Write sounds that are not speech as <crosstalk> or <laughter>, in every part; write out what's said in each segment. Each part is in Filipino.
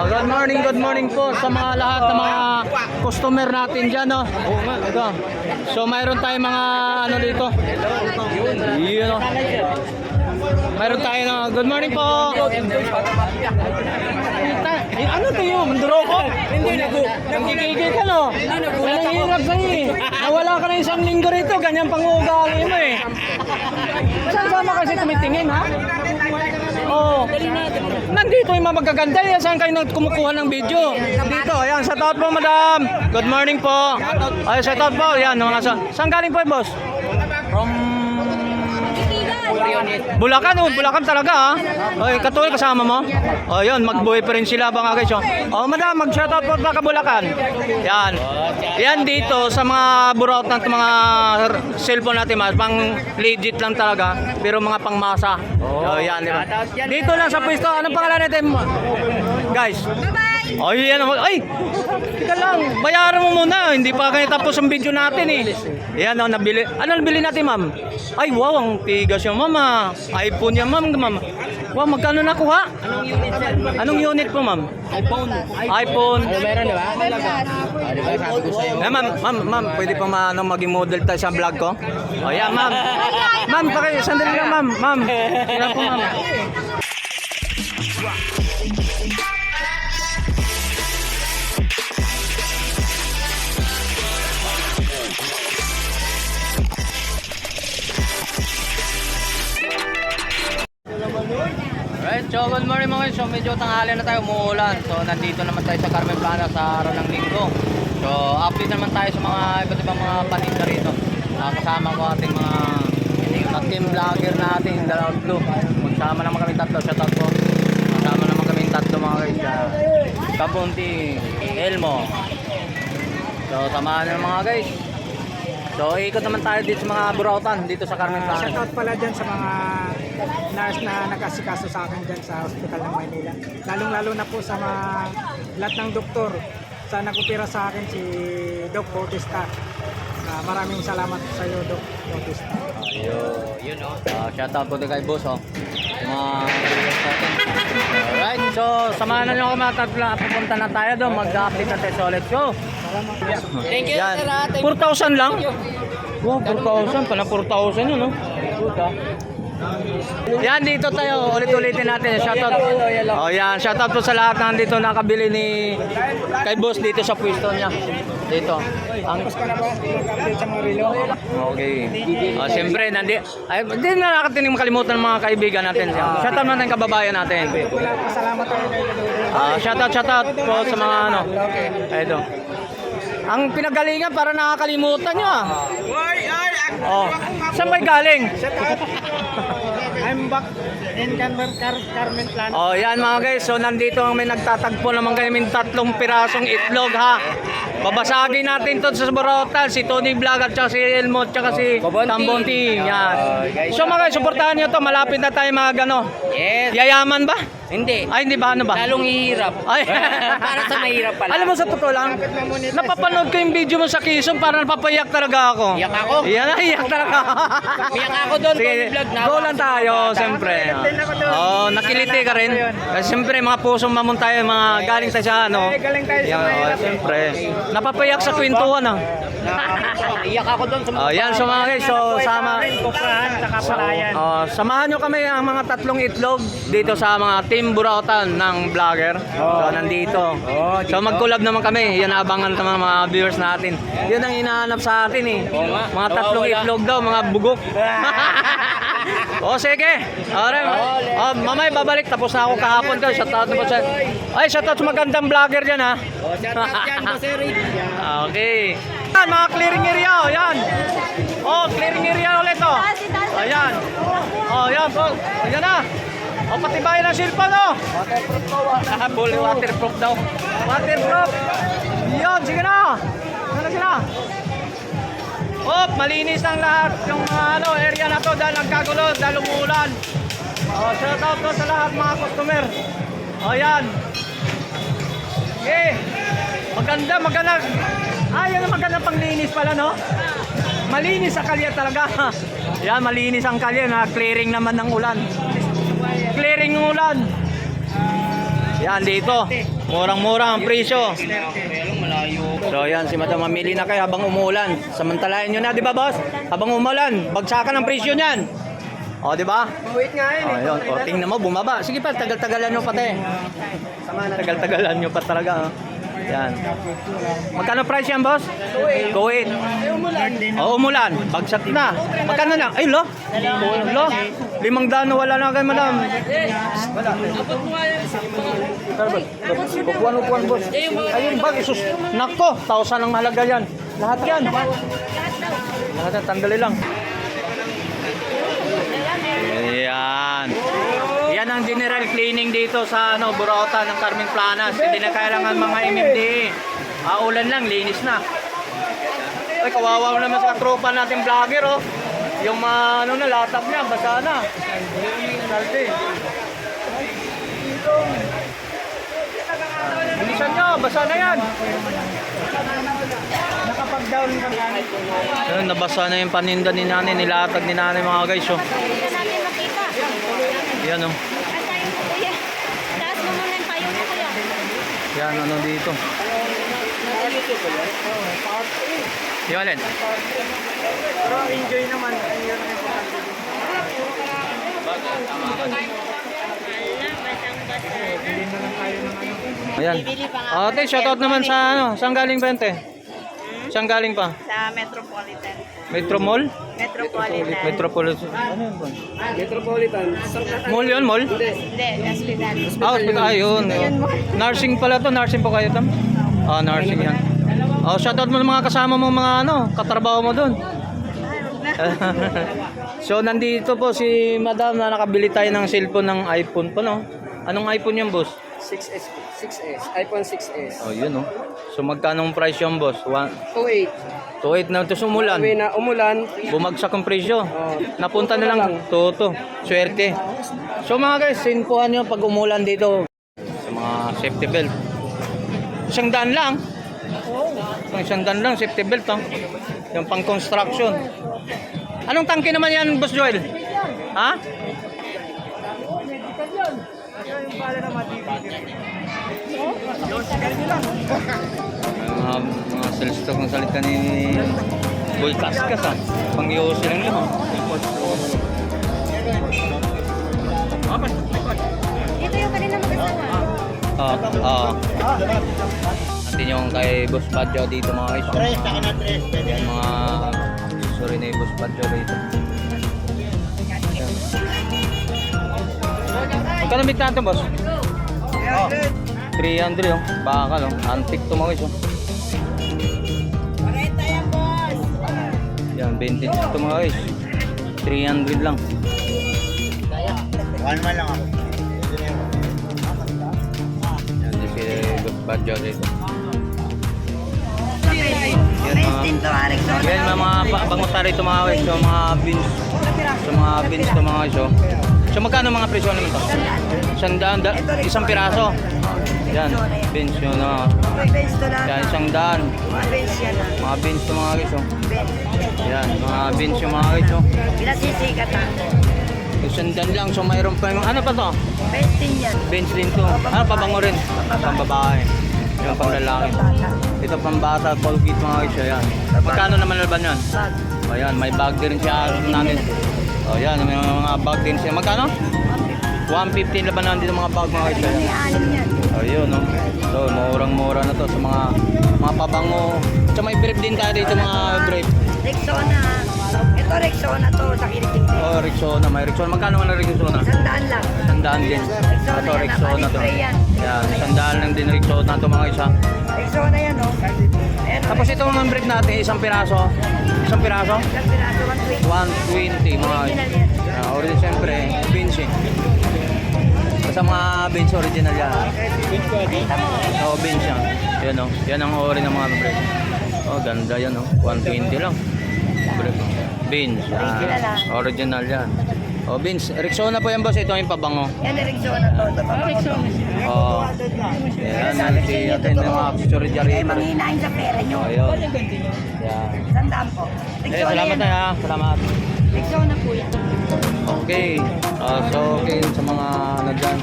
Ah, good morning, good morning po sa mga lahat ng mga customer natin dyan, no? Ito. So, mayroon tayong mga ano dito. Yun? Mayroon tayo na, good morning po. Eh, ano to yun? Manduro ko? Hindi na ko. Nagkikigil ka, no? Walang hirap sa'yo eh. Nawala ka na isang linggo rito, ganyan pang ugali mo eh. Saan sama kasi tumitingin, ha? Oo. Nandito yung mga magaganda yan. Saan kayo kumukuha ng video? Dito. Ayan, shout out po, madam. Good morning po. Ay, shout out po. Ayan, mga sa... Saan galing po, boss? Bulacan, oh, Bulacan talaga, ha? Oy, katuloy kasama mo? O, yun, mag-boyfriend sila ba nga guys, oh. Oh, madam, mag-shoutout po ka Bulacan? Yan. Yan dito sa mga buraot ng mga cellphone natin, mas pang legit lang talaga, pero mga pangmasa. Oh, yan, di ba? Dito lang sa pwesto, anong pangalan natin? Guys. Ay, yan. Ay! Teka lang, bayaran mo muna. Hindi pa kayo tapos ang video natin eh. Yan, oh, nabili. Ano nabili natin, ma'am? Ay, wow, ang tigas yung mama. iPhone yan, ma'am. ma'am. Wow, magkano nakuha? Anong unit Anong unit po, ma'am? iPhone. iPhone. Ano meron, di ba? Ah, di ba? Sabi ko sa'yo. Eh, ma'am, ma'am, ma'am, pwede pa ma, ano, maging model tayo sa vlog ko? O, yan, ma'am. Ma'am, paki, sandali lang, ma'am. Ma'am, yan po, ma'am. Guys. So medyo tanghali na tayo, umuulan. So nandito naman tayo sa Carmen Plana sa araw ng linggo. So update naman tayo sa mga iba't ibang mga paninda rito. Ah, kasama ko ating mga team vlogger natin, Dalawang Blue. Magsama naman kami tatlo, shout out po. Kasama naman kami tatlo mga guys. Uh, Kabunti, Elmo. So samahan na mga guys. So ikot naman tayo dito sa mga burautan dito sa Carmen Plana. Shoutout pala dyan sa mga nurse na nag-asikaso sa akin dyan sa Hospital ng Maynila. Lalong-lalo na po sa mga lahat ng doktor sa nagupira sa akin si Doc Bautista. Ah, maraming salamat sa iyo, Doc Bautista. Ayun, yun oh. Uh, shout out po din kay boss oh. Mga. Alright, so samahan na nyo ako mga tatlo. Pupunta na tayo doon. Mag-update na tayo sa ulit. So, Thank you, yan. sir. ah. Thank 4,000 lang? Wow, 4,000. Pala 4,000 yun oh. Good ah. Yan dito tayo, ulit-ulitin natin. Shoutout. Oh, yan. Shoutout po sa lahat na nandito nakabili ni kay boss dito sa pwesto niya. Dito. Ang. Okay. Oh, siyempre, nandi ay hindi na nakatinig makalimutan ng mga kaibigan natin. Shoutout natin kababayan natin. Salamat tayo kay. Ah, shoutout, shoutout po sa mga ano. Ito. Ang pinagalingan para nakakalimutan niyo ah. Oh. Saan may galing? I'm back in Carmen, Car- Carmen Plan. Oh, yan mga guys. So nandito ang may nagtatagpo naman kami tatlong pirasong itlog ha. Babasagin natin to sa Borotal, si Tony Vlog at si Elmo at si Kabonti. Tambonti. Yan. So mga guys, suportahan niyo to. Malapit na tayo mga gano. Yes. Yayaman ba? Hindi. Ay, hindi ba? Ano ba? Lalong hirap. <laughs> Ay. <laughs> Para sa mahirap pala. Alam mo sa totoo lang, napapanood ko yung video mo sa Quezon para napapayak talaga ako. Iyak ako. Yan, iyak talaga. <laughs> Iyak ako doon, Sige, Tony Vlog. go lang tayo, siyempre. Oh, nakiliti ka rin. Kasi siyempre, mga pusong mamon tayo, mga galing tayo sa ano. Eh, galing tayo sa oh, mahirap. siyempre. Napapayak sa kwentuhan ah. Iyak ako doon sa mga Oh, yan, so mga guys, so sama. Kuprahan, saka palayan. Oh, samahan nyo kami ang mga tatlong itlog dito sa mga Team Burautan ng vlogger. So nandito. So mag-collab naman kami. Yan abangan ng mga viewers natin. Yun ang hinahanap sa atin eh. Mga tatlong itlog daw, mga bugok. <laughs> o sige. Alright. Oh, mamay babalik tapos na ako kahapon ko. Shout out po sa Ay, shout out sa magandang vlogger diyan ha. Oh, shout out Boss Eric. <laughs> Okay. Yan, mga clearing area, oh, yan. Oh, clearing area ulit, oh. Ayan. Oh, yan po. Ayan na. Oh, patibayan ang cellphone, oh. Waterproof po. Bully waterproof daw. Waterproof. Yan, sige na. Ano na sila? Oh, malinis ang lahat yung mga ano, area na to dahil nagkagulo, dahil umuulan. Oh, shout out to sa lahat mga customer. Oh, yan. Eh, maganda, maganda. Ah, yan ang maganda panglinis pala, no? Malinis ang kalye talaga. <laughs> yan, malinis ang kalye na clearing naman ng ulan. Clearing ng ulan. Yan dito. Murang-mura ang presyo. So yan, si Madam mamili na kayo habang umuulan. Samantalahin nyo na, di ba boss? Habang umuulan, bagsakan ang presyo niyan. O, di ba? Wait nga O, yun. O, tingnan mo, bumaba. Sige pa, tagal-tagalan nyo pati. Tagal-tagalan nyo pa talaga. oh. Yan. Magkano price yan, boss? Kuwait. O, umulan. Bagsak na. Magkano lang? Ay, lo. Lo. Limang dano, wala na kayo, madam. Upuan, upuan, boss. Ayun, bag, isus. Nako, tausan ang mahalaga yan. Lahat yan. Lahat yan, tandali lang. Yan. Yan ang general cleaning dito sa ano, Burauta ng Carmen Planas. Hindi na kailangan mga MMD. Ah, ulan lang, linis na. Ay, kawawa naman sa tropa natin vlogger, oh. Yung mga, ano na, latap niya, basa na. Salty. Bilisan nyo, basa na yan. Nakapag-down ka nga. Ayun, nabasa na yung paninda ni nanay, nilatag ni nanay mga guys, oh. Yan, oh. At tayo mo kuya. Taas mo muna yung tayo mo kuya. Yan, ano dito. Yung alin? Pero enjoy naman. Ayun na. Ayan. Ate, shoutout naman sa ano, saan galing ba yan, te? Saan galing pa? Sa Metropolitan. Metro Mall? Metropolitan. Metropolitan. Ano yun? Metropolitan. Mall yun, mall? Hindi, hospital. Ah, hospital. Ah, yun. Nursing pala to. Nursing po kayo tam? Ah, nursing yan. Oh, shoutout mo ng mga kasama mo mga ano, katrabaho mo doon. <laughs> so, nandito po si Madam na nakabili tayo ng cellphone ng iPhone po, no? Anong iPhone yung boss? 6S. 6S. iPhone 6S. Oh, yun, no? So, magkano ang price yung boss? One, 28. 2.8 na ito sumulan. Sabi na umulan. Bumagsak ang presyo. Oh. Napunta na lang. Toto. Swerte. So mga guys, sinpuhan nyo pag umulan dito. Sa mga safety belt. Isang daan lang. Isang isang daan lang, safety belt. Oh. Yung pang construction. Anong tangke naman yan, Boss Joel? Ha? Mga, mga sales stock ng salita ni Boy Kaskas ah. Pang-iuso lang yun. ah. Dito yung kanina mag-asawa. Ah, ah. Natin yung kay Boss Badjo dito mga guys. Tres, taka na tres. Mga sorry na yung Boss Badjo dito. Magkano bit natin, boss? Oh, 300 oh. Bakal oh. Antique to mga guys oh. Yan, vintage to mga guys. 300 lang. One man lang ako. Yan, di si Boss Badjo dito. Yan, mga, yan, mga, na rito mga guys. So, mga beans. So, mga beans to mga guys oh. So, magkano mga presyo naman to? Sandaan, da, isang piraso. Yan, beans yun na. Bench to lang. Yan, isang daan. Mga bench yan ah. Mga beans to mga guys oh. Bench. Yan, mga beans yung mga guys oh. Pinasisikat ah. Isang daan lang. So, mayroon pa yung, ano pa to? Bench din yan. Bench din to. Ano, pabango rin. Pang babae. Yung pang lalaki. Ito pang bata, Colgate mga guys. Yan. Magkano naman laban yan? Bag. O yan, may bag din siya namin. O yan, may mga bag din siya. Magkano? 150 laban naman dito mga bag mga guys. May Ayan. anim yan. O yun, no. So, murang-mura na to sa mga mga pabango. So, may brief din tayo dito mga brief. Rexona. Ito Rexona to. Sa din. Oh, Rexona. May Rexona. Magkano ang Rexona? Sandaan lang. Sandaan din. Rexona Ito. Rexona to. Yan. Sandaan lang din Rexona to mga isa. Rexona yan oh. Ayan oh. Tapos ito mga brief natin, isang piraso. Isang piraso? Isang piraso, 120. 120 mga uh, original siyempre, beans eh. Basta mga beans original yan. Oo, beans yan. Yan o. Yan ang ori ng mga bread. Oh, ganda yan o. 120 lang. Beans. Ah. Original yan. Oh, beans. Rexona po yan boss. Ito yung pabango. Yan yung Rexona to. Pa Rexona. Oh. Yan. Yan si atin ng mga accessory dyan Eh, manghinain sa pera nyo. Ayun. Yan. Sandaan po. Eh, salamat yan. na ha. Salamat. Rexona po yan. Okay. Ah, so, okay sa mga ano dyan.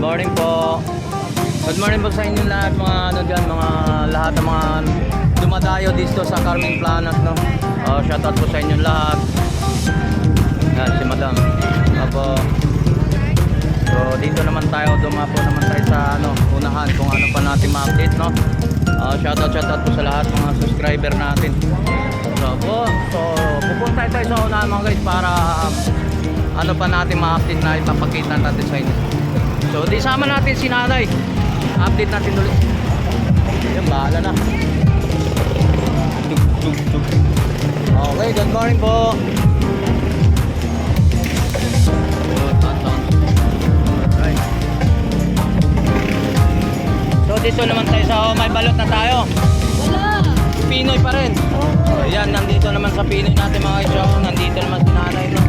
morning po. Good morning po sa inyo lahat mga ano dyan, mga lahat ng mga dumadayo dito sa Carmen Planas no. Oh, shoutout po sa inyo lahat. Yan si Madam. Apo. So dito naman tayo, dumapo naman tayo sa ano, unahan kung ano pa natin ma-update no. Uh, shoutout shoutout po sa lahat mga subscriber natin. So po, so pupunta tayo sa unahan mga guys para um, ano pa natin ma-update na ipapakita natin sa inyo. So di sama natin si nanay. Update natin ulit. Yan, bahala na. Tug, tug. Okay, good morning po. Dito naman tayo sa oh, may balot na tayo. Wala. Pinoy pa rin. So, yan, nandito naman sa Pinoy natin mga isyo. Nandito naman si nanay, no?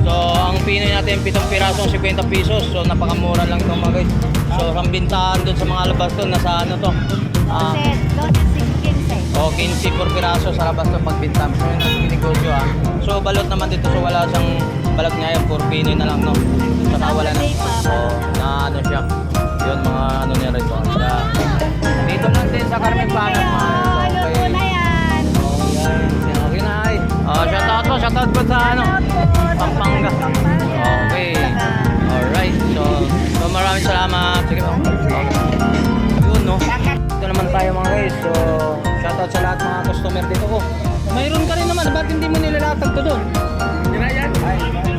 So, ang Pinoy natin, pitong pirasong 50 pesos. So, napakamura lang ito mga guys. So, ang bintahan doon sa mga labas doon, nasa ano to? Ah, Set. Don't 16 o 15 per piraso sa labas to pagbinta. So, yun ang negosyo ah. So, balot naman dito. So, wala siyang balag niya yun. Puro Pinoy na lang, no? Saka wala na. So, na ano siya. Yun, mga ano niya rin dito lang din sa Carmen Planas, mga Ano okay. po na yan? Oh, yan. Okay na ay. Oh, shout out po, shout out po sa ano. Pampanga. Okay. Alright. So, so maraming salamat. Sige po. Okay. Yun, no. Ito naman tayo mga guys. So, shout out sa lahat mga customer dito ko. Mayroon ka rin naman. Ba't hindi mo nilalatag to doon? Ha?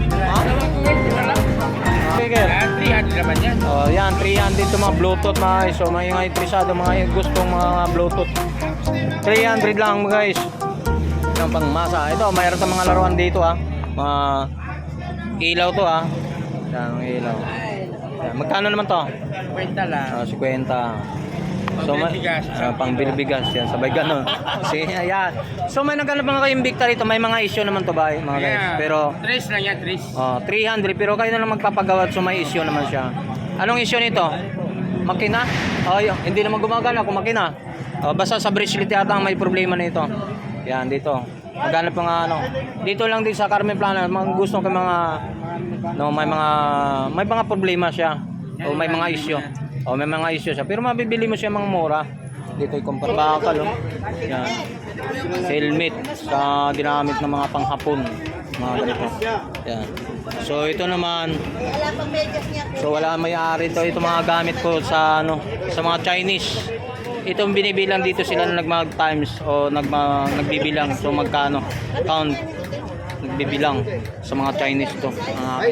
Naman yan. Oh, yan, 300 to mga Bluetooth mga guys. So, may mga interesado, mga gustong mga Bluetooth. 300 lang guys. Yung pang masa. Ito, mayroon tayong mga laruan dito ah. Mga ilaw to ah. Yan, mga ilaw. Yan, magkano naman to? Kwenta lang. Ah, 50. So, Pangbilibigas. ah, pang bilbigas yan, sabay ganon. <laughs> Sige, ayan. So, may naghanap mga kayong Invicta rito, may mga issue naman to ba, mga guys. Pero, Tres lang yan, tres. Oh, 300 pero kayo na lang magpapagawa so may issue naman siya. Anong issue nito? Makina? Oh, yun. hindi naman gumagana kung makina. Oh, basta sa bracelet yata ang may problema nito. Yan dito. Maghanap pa nga ano. Dito lang din sa Carmen Plana, mga gusto ko mga no, may mga may mga problema siya. O may mga issue. O may mga issue siya. Pero mabibili mo siya mga mura. Dito ikumpara bakal oh. Yan. Helmet sa ginamit ng mga panghapon. Mga ganito. Yan. So ito naman So wala may-ari to ito mga gamit ko sa ano sa mga Chinese. Itong binibilang dito sila na nagmag times o nagma, nagbibilang so magkano count nagbibilang sa mga Chinese to. Ah,